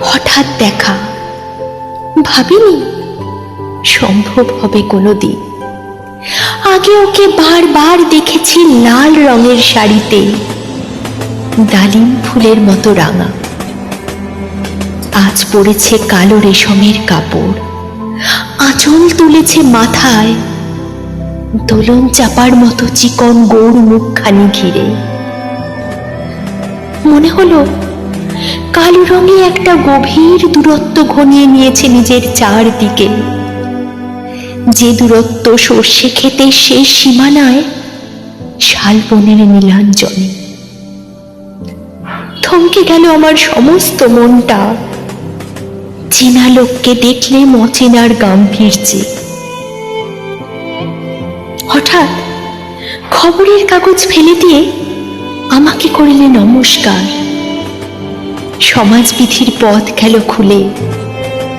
হঠাৎ দেখা। ভাবিনি সম্ভব হবে কোনোদিন। আগে ওকে বারবার দেখেছি লাল রঙের শাড়িতে, ডালিম ফুলের মতো রাঙা। আজ পড়েছে কালো রেশমের কাপড়। আঁচল তুলেছে মাথায়, দোলন চাপার মতো চিকন গৌর মুখখানি ঘিরে। মনে হলো কালো রঙে একটা গভীর দূরত্ব ঘনিয়ে নিয়েছে নিজের চারদিকে। যে দূরত্ব সর্ষে খেতে শেষ সীমানায় শালবনের নীলাঞ্জনে। থমকে গেল আমার সমস্ত মনটা। চেনা লোককে দেখলে মচেনার গাম্ভীর্যে। হঠাৎ খবরের কাগজ ফেলে দিয়ে আমাকে করিলে নমস্কার। সমাজবিধির পথ গেল খুলে।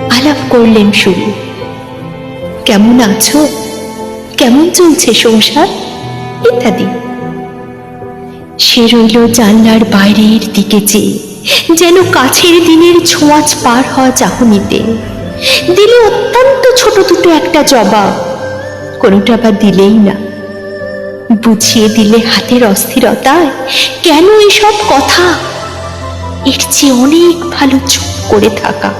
আলাপ করলেন শুরু। কেমন আছো? কেমন চলছে সংসার? ইত্যাদি। সে রইল জানলার বাইরের দিকে চেয়ে, যেন কাছের দিনের ছোঁয়াচ পার হওয়া চাহনিতে। দিলে অত্যন্ত ছোট দুটো একটা জবাব, কোনোটা আবার দিলেই না। বুঝিয়ে দিলে হাতের অস্থিরতায়, কেন এসব কথা? এর চেয়ে অনেক ভালো চুপ করে থাকা।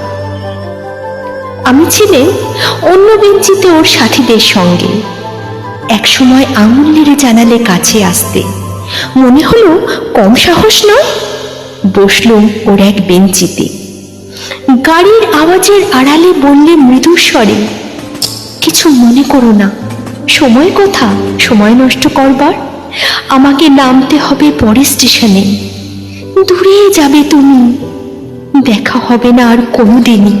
আমি ছিলেন অন্য বেঞ্চিতে ওর সাথীদের সঙ্গে। একসময় আঙুল নেড়ে জানালে কাছে আসতে। মনে হলো কম সাহস নয়? বসলুম ওর এক বেঞ্চিতে। গাড়ির আওয়াজের আড়ালে বললে মৃদু স্বরে, কিছু মনে করো না। সময় কথা? সময় নষ্ট করবার। আমাকে নামতে হবে পরে স্টেশনে। দূরে যাবে তুমি। দেখা হবে না আর কোনোদিনই।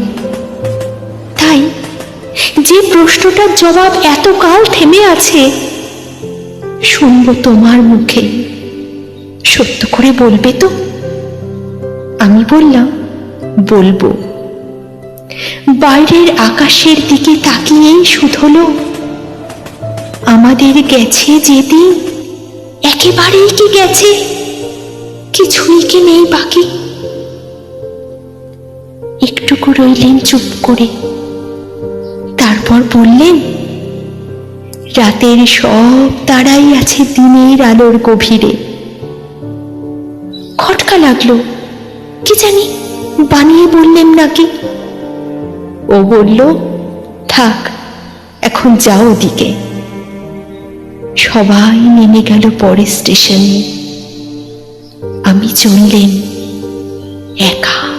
তাই যে প্রশ্নটার জবাব এতকাল থেমে আছে, শুনব তোমার মুখে। সত্য করে বলবে তো? আমি বললাম, বলব। বাইরের আকাশের দিকে তাকিয়েই শুধলো আমাদের গেছে যেদিন, একেবারেই কি গেছে? কিছুই কি নেই বাকি? একটুকু রইলেন চুপ করে। তারপর বললেন, রাতের সব তারাই আছে দিনের আলোর গভীরে। খটকা লাগল, কি জানি বানিয়ে বললেন নাকি। ও বলল, থাক, এখন যাও ওদিকে। সবাই নেমে গেল পরের স্টেশনে। আমি চললেন একা।